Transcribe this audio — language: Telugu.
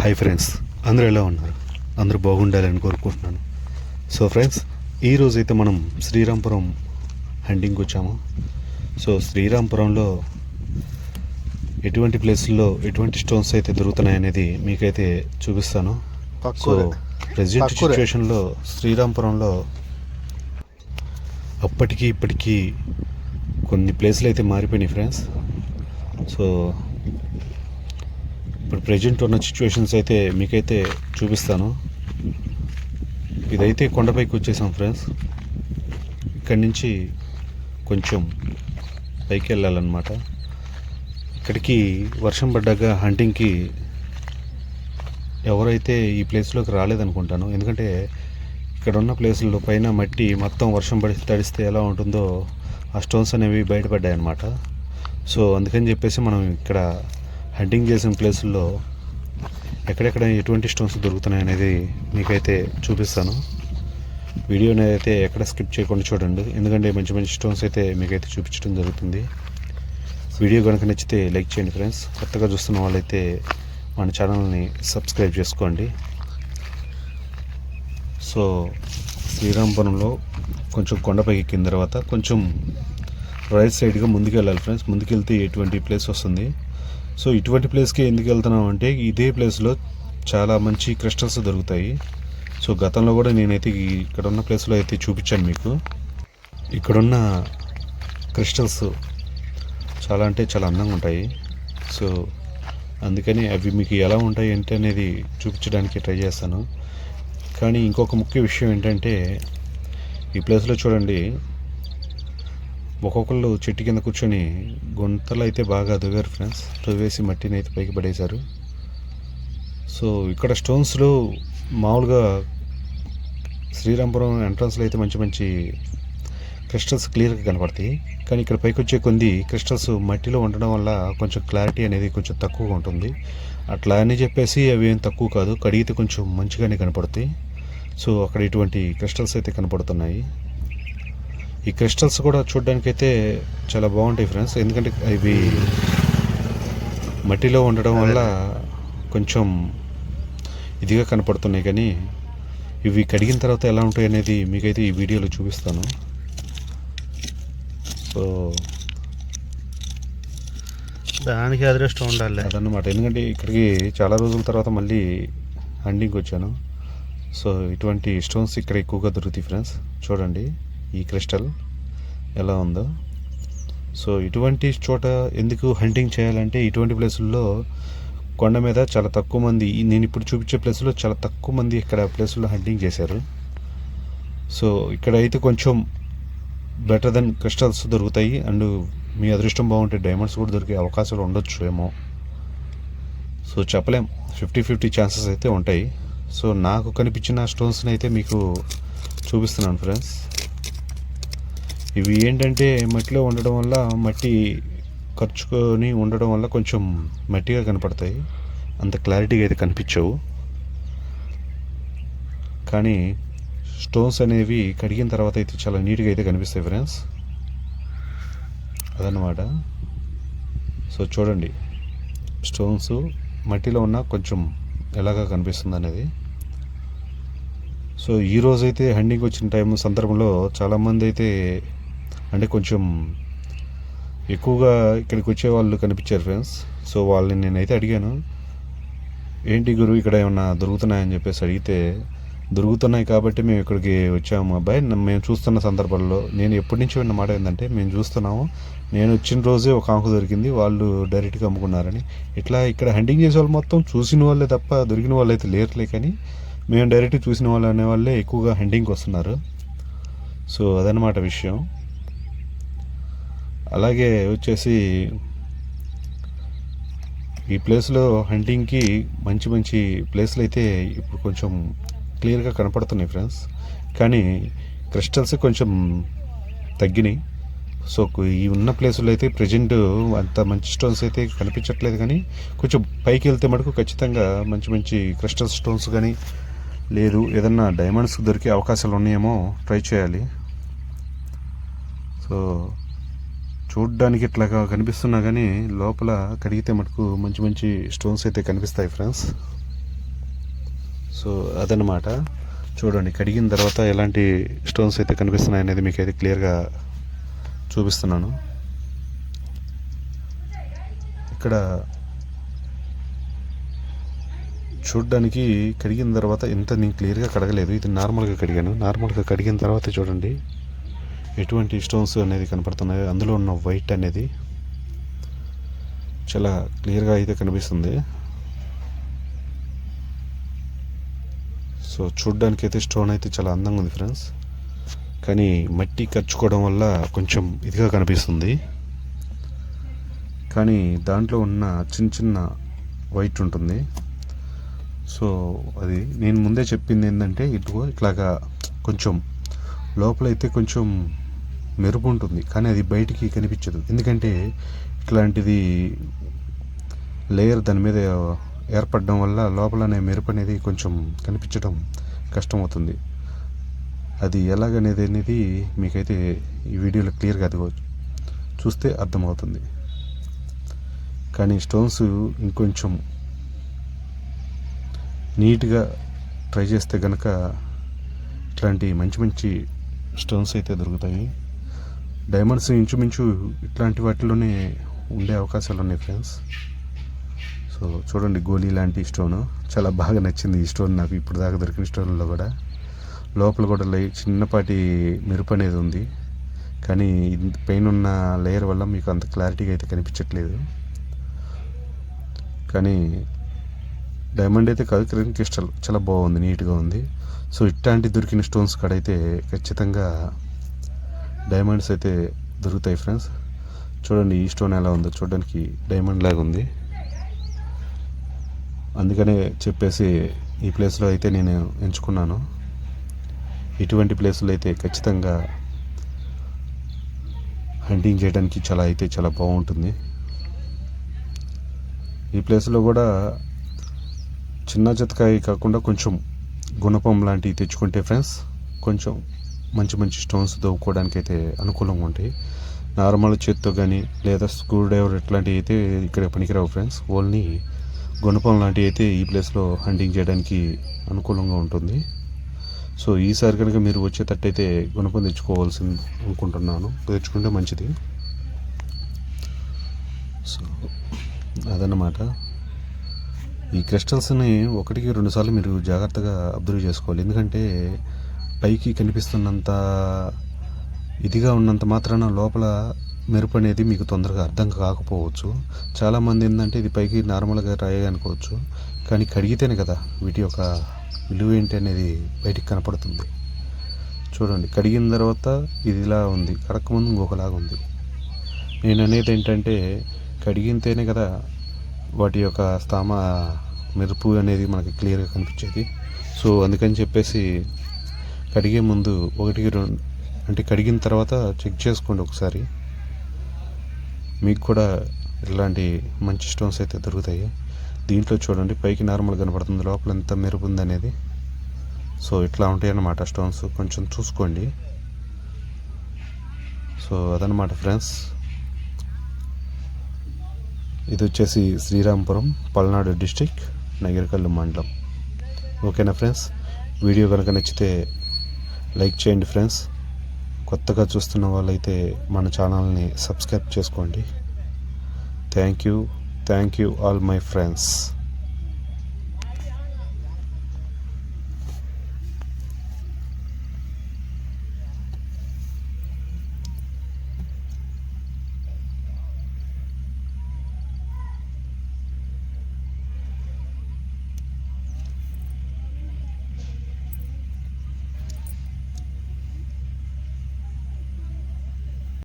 హాయ్ ఫ్రెండ్స్ అందరూ ఎలా ఉన్నారు? అందరూ బాగుండాలని కోరుకుంటున్నాను. సో ఫ్రెండ్స్ ఈరోజు అయితే మనం శ్రీరాంపురం హంటింగ్కి వచ్చాము. సో శ్రీరాంపురంలో ఎటువంటి ప్లేసుల్లో ఎటువంటి స్టోన్స్ అయితే దొరుకుతున్నాయి అనేది మీకైతే చూపిస్తాను. సో. ప్రజెంట్. సిచ్యువేషన్లో శ్రీరాంపురంలో అప్పటికి ఇప్పటికీ కొన్ని ప్లేసులు అయితే మారిపోయినాయి ఫ్రెండ్స్. సో ఇప్పుడు ప్రజెంట్ ఉన్న సిచ్యువేషన్స్ అయితే మీకైతే చూపిస్తాను. ఇదైతే కొండపైకి వచ్చేసాం ఫ్రెండ్స్ ఇక్కడి నుంచి కొంచెం పైకి వెళ్ళాలన్నమాట. ఇక్కడికి వర్షం పడ్డాక హంటింగ్కి ఎవరైతే ఈ ప్లేస్లోకి రాలేదనుకుంటాను. ఎందుకంటే ఇక్కడ ఉన్న ప్లేసుల్లో పైన మట్టి మొత్తం వర్షం పడి తడిస్తే ఎలా ఉంటుందో ఆ స్టోన్స్ అనేవి బయటపడ్డాయి అన్నమాట సో అందుకని చెప్పేసి మనం ఇక్కడ హంటింగ్ చేసిన ప్లేసుల్లో ఎక్కడెక్కడ ఎటువంటి స్టోన్స్ దొరుకుతున్నాయి అనేది మీకైతే చూపిస్తాను. వీడియోని అయితే ఎక్కడ స్కిప్ చేయకుండా చూడండి. ఎందుకంటే మంచి మంచి స్టోన్స్ అయితే మీకైతే చూపించడం జరుగుతుంది. వీడియో కనుక నచ్చితే లైక్ చేయండి ఫ్రెండ్స్. కొత్తగా చూస్తున్న వాళ్ళైతే మన ఛానల్ని సబ్స్క్రైబ్ చేసుకోండి. సో శ్రీరాంపురంలో కొంచెం కొండపైకి ఎక్కిన తర్వాత కొంచెం రైట్ సైడ్గా ముందుకు వెళ్ళాలి ఫ్రెండ్స్. ముందుకెళ్తే ఎటువంటి ప్లేస్ వస్తుంది? సో ఇటువంటి ప్లేస్కి ఎందుకు వెళ్తున్నాం అంటే ఇదే ప్లేస్లో చాలా మంచి క్రిస్టల్స్ దొరుకుతాయి. సో గతంలో కూడా నేనైతే ఇక్కడ ఉన్న ప్లేస్లో అయితే చూపించాను మీకు. ఇక్కడున్న క్రిస్టల్స్ చాలా అంటే చాలా అందంగా ఉంటాయి. సో అందుకని అవి మీకు ఎలా ఉంటాయి ఏంటి అనేది చూపించడానికి ట్రై చేస్తాను. కానీ ఇంకొక ముఖ్య విషయం ఏంటంటే ఈ ప్లేస్లో చూడండి ఒక్కొక్కళ్ళు చెట్టు కింద కూర్చొని గుంతలు అయితే బాగా దువ్వారు ఫ్రెండ్స్ దువ్వేసి మట్టిని అయితే పైకి పడేశారు. సో ఇక్కడ స్టోన్స్లో మామూలుగా శ్రీరాంపురం ఎంట్రన్స్లో అయితే మంచి మంచి క్రిస్టల్స్ క్లియర్గా కనపడతాయి. కానీ ఇక్కడ పైకి వచ్చే కొన్ని క్రిస్టల్స్ మట్టిలో ఉండడం వల్ల కొంచెం క్లారిటీ అనేది కొంచెం తక్కువగా ఉంటుంది. అట్లా అని చెప్పేసి అవి ఏం తక్కువ కాదు. కడిగితే కొంచెం మంచిగానే కనపడతాయి. సో అక్కడ ఇటువంటి క్రిస్టల్స్ అయితే కనపడుతున్నాయి. ఈ క్రిస్టల్స్ కూడా చూడడానికైతే చాలా బాగుంటాయి ఫ్రెండ్స్. ఎందుకంటే ఇవి మట్టిలో ఉండడం వల్ల కొంచెం ఇదిగా కనపడుతున్నాయి. కానీ ఇవి కడిగిన తర్వాత ఎలా ఉంటాయి అనేది మీకైతే ఈ వీడియోలో చూపిస్తాను. సో దానికి అదృష్టం ఉండాలి. అదన్నమాట. ఎందుకంటే ఇక్కడికి చాలా రోజుల తర్వాత మళ్ళీ హండింగ్కి వచ్చాను. సో ఇటువంటి స్టోన్స్ ఇక్కడ ఎక్కువగా దొరుకుతాయి ఫ్రెండ్స్. చూడండి. ఈ క్రిస్టల్ ఎలా ఉందో. సో ఇటువంటి చోట ఎందుకు హంటింగ్ చేయాలంటే ఇటువంటి ప్లేసుల్లో కొండ మీద చాలా తక్కువ మంది నేను ఇప్పుడు చూపించే ప్లేస్లో చాలా తక్కువ మంది ఇక్కడ ప్లేసుల్లో హంటింగ్ చేశారు. సో ఇక్కడ అయితే కొంచెం బెటర్ దెన్ క్రిస్టల్స్ దొరుకుతాయి. అండ్ మీ అదృష్టం బాగుంటే డైమండ్స్ కూడా దొరికే అవకాశాలు ఉండొచ్చు ఏమో. సో చెప్పలేం. ఫిఫ్టీ ఫిఫ్టీ ఛాన్సెస్ అయితే ఉంటాయి. సో నాకు కనిపించిన స్టోన్స్ని అయితే మీకు చూపిస్తున్నాను ఫ్రెండ్స్ ఇవి ఏంటంటే మట్టిలో ఉండడం వల్ల మట్టి ఖర్చుకొని ఉండడం వల్ల కొంచెం మట్టిగా కనపడతాయి. అంత క్లారిటీగా అయితే కనిపించవు. కానీ స్టోన్స్ అనేవి కడిగిన తర్వాత అయితే చాలా నీట్గా అయితే కనిపిస్తాయి ఫ్రెండ్స్. అదనమాట సో చూడండి స్టోన్స్ మట్టిలో ఉన్న కొంచెం ఎలాగా కనిపిస్తుంది అనేది సో ఈ హండింగ్ వచ్చిన టైం సందర్భంలో చాలామంది అయితే అంటే కొంచెం ఎక్కువగా ఇక్కడికి వచ్చే వాళ్ళు కనిపించారు ఫ్రెండ్స్ సో వాళ్ళని నేనైతే అడిగాను ఏంటి గురువు ఇక్కడ ఏమన్నా దొరుకుతున్నాయని చెప్పేసి అడిగితే దొరుకుతున్నాయి కాబట్టి మేము ఇక్కడికి వచ్చాము అబ్బాయి. మేము చూస్తున్న సందర్భాల్లో నేను ఎప్పటి నుంచి విన్న మాట ఏంటంటే మేము చూస్తున్నాము. నేను వచ్చిన రోజే ఒక ఆంకు దొరికింది. వాళ్ళు డైరెక్ట్గా అమ్ముకున్నారని. ఇట్లా ఇక్కడ హండింగ్ చేసే వాళ్ళు మొత్తం చూసిన వాళ్ళే తప్ప దొరికిన వాళ్ళు అయితే లేరులే కానీ మేము డైరెక్ట్ చూసిన వాళ్ళు అనే వాళ్ళే ఎక్కువగా హండింగ్కి వస్తున్నారు. సో అదనమాట విషయం. అలాగే వచ్చేసి ఈ ప్లేస్లో హంటింగ్కి మంచి మంచి ప్లేస్లు అయితే ఇప్పుడు కొంచెం క్లియర్గా కనపడుతున్నాయి ఫ్రెండ్స్. కానీ క్రిస్టల్స్ కొంచెం తగ్గినాయి. సో ఈ ఉన్న ప్లేసుల్లో అయితే ప్రజెంట్ అంత మంచి స్టోన్స్ అయితే కనిపించట్లేదు కానీ కొంచెం పైకి వెళ్తే మటుకు ఖచ్చితంగా మంచి మంచి క్రిస్టల్ స్టోన్స్ కానీ లేదు ఏదన్నా డైమండ్స్ దొరికే అవకాశాలు ఉన్నాయేమో ట్రై చేయాలి. సో చూడ్డానికి ఇట్లాగా కనిపిస్తున్నా కానీ లోపల కడిగితే మటుకు మంచి మంచి స్టోన్స్ అయితే కనిపిస్తాయి ఫ్రెండ్స్. సో అదనమాట చూడండి కడిగిన తర్వాత ఎలాంటి స్టోన్స్ అయితే కనిపిస్తున్నాయి అనేది మీకు అయితే క్లియర్గా చూపిస్తున్నాను. ఇక్కడ చూడ్డానికి కడిగిన తర్వాత ఎంత నేను క్లియర్గా కడగలేదు. ఇది నార్మల్గా కడిగాను. నార్మల్గా కడిగిన తర్వాత చూడండి. ఎటువంటి స్టోన్స్ అనేది కనపడుతున్నాయి. అందులో ఉన్న వైట్ అనేది చాలా క్లియర్గా అయితే కనిపిస్తుంది. సో చూడ్డానికి అయితే స్టోన్ అయితే చాలా అందంగా ఉంది ఫ్రెండ్స్ కానీ మట్టి కచ్చుకోవడం వల్ల కొంచెం ఇదిగా కనిపిస్తుంది. కానీ దాంట్లో ఉన్న చిన్న చిన్న వైట్ ఉంటుంది. సో అది నేను ముందే చెప్పింది ఏంటంటే ఇటు ఇట్లాగా కొంచెం లోపలైతే కొంచెం మెరుపు ఉంటుంది కానీ అది బయటికి కనిపించదు. ఎందుకంటే ఇట్లాంటిది లేయర్ దాని మీద ఏర్పడడం వల్ల లోపలనే మెరుపు అనేది కొంచెం కనిపించడం కష్టమవుతుంది. అది ఎలాగనేది అనేది మీకైతే ఈ వీడియోలో క్లియర్గా అది చూస్తే అర్థమవుతుంది. కానీ స్టోన్స్ ఇంకొంచెం నీట్గా ట్రై చేస్తే కనుక ఇట్లాంటి మంచి మంచి స్టోన్స్ అయితే దొరుకుతాయి. డైమండ్స్ ఇంచుమించు ఇట్లాంటి వాటిలోనే ఉండే అవకాశాలు ఉన్నాయి ఫ్రెండ్స్ సో చూడండి గోలీ లాంటి స్టోన్ చాలా బాగా నచ్చింది ఈ స్టోన్ నాకు ఇప్పుడు దాకా దొరికిన స్టోన్లో కూడా. లోపల కూడా లై చిన్నపాటి మెరుపు అనేది ఉంది. కానీ ఇంత పైన ఉన్న లేయర్ వల్ల మీకు అంత క్లారిటీగా అయితే కనిపించట్లేదు. కానీ డైమండ్ అయితే కాదు క్రీమ్ క్రిస్టల్ చాలా బాగుంది నీట్గా ఉంది. సో ఇట్లాంటి దొరికిన స్టోన్స్ కాడైతే ఖచ్చితంగా డైమండ్స్ అయితే దొరుకుతాయి ఫ్రెండ్స్ చూడండి ఈ స్టోన్ ఎలా ఉందో. చూడడానికి డైమండ్ లాగా ఉంది. అందుకనే చెప్పేసి ఈ ప్లేస్లో అయితే నేను ఎంచుకున్నాను. ఇటువంటి ప్లేసులు అయితే ఖచ్చితంగా హంటింగ్ చేయడానికి చాలా అయితే చాలా బాగుంటుంది. ఈ ప్లేస్లో కూడా చిన్న చితకాయ కాకుండా కొంచెం గుణపం లాంటివి తెచ్చుకుంటే ఫ్రెండ్స్ కొంచెం మంచి మంచి స్టోన్స్ దవ్వుకోవడానికి అయితే అనుకూలంగా ఉంటాయి. నార్మల్ చేత్తో కానీ లేదా స్క్రూ డ్రైవర్ ఇట్లాంటివి అయితే ఇక్కడ పనికిరావు ఫ్రెండ్స్ ఓన్లీ గుణపం లాంటివి అయితే ఈ ప్లేస్లో హంటింగ్ చేయడానికి అనుకూలంగా ఉంటుంది. సో ఈసారి కనుక మీరు వచ్చేటట్టయితే గుణపం తెచ్చుకోవాల్సి అనుకుంటున్నాను. తెచ్చుకుంటే మంచిది. సో అదన్నమాట. ఈ క్రిస్టల్స్ని ఒకటికి రెండుసార్లు మీరు జాగ్రత్తగా అబ్జర్వ్ చేసుకోవాలి. ఎందుకంటే పైకి కనిపిస్తున్నంత ఇదిగా ఉన్నంత మాత్రాన లోపల మెరుపు అనేది మీకు తొందరగా అర్థం కాకపోవచ్చు. చాలామంది ఏంటంటే ఇది పైకి నార్మల్గా రాయగనుకోవచ్చు కానీ కడిగితేనే కదా వీటి యొక్క విలువ ఏంటి అనేది బయటికి కనపడుతుంది. చూడండి కడిగిన తర్వాత ఇది ఇలా ఉంది. కడకముందు ఇంకొకలాగా ఉంది. నేను అనేది ఏంటంటే కడిగితేనే కదా వాటి యొక్క స్థామ మెరుపు అనేది మనకి క్లియర్గా కనిపించేది. సో అందుకని చెప్పేసి కడిగే ముందు ఒకటికి రెండు అంటే కడిగిన తర్వాత చెక్ చేసుకోండి ఒకసారి. మీకు కూడా ఇలాంటి మంచి స్టోన్స్ అయితే దొరుకుతాయి. దీంట్లో చూడండి పైకి నార్మల్ కనపడుతుంది లోపల ఎంత మెరుపు ఉంది అనేది. సో ఇట్లా ఉంటాయి అన్నమాట స్టోన్స్. కొంచెం చూసుకోండి. సో అదనమాట ఫ్రెండ్స్. ఇది వచ్చేసి శ్రీరాంపురం పల్నాడు డిస్టిక్ నగిరికల్లు మండలం. ఓకేనా ఫ్రెండ్స్? వీడియో కనుక నచ్చితే లైక్ చేయండి ఫ్రెండ్స్. కొత్తగా చూస్తున్న వాళ్ళైతే మన ఛానల్ని సబ్స్క్రైబ్ చేసుకోండి. Thank you. Thank you all my friends.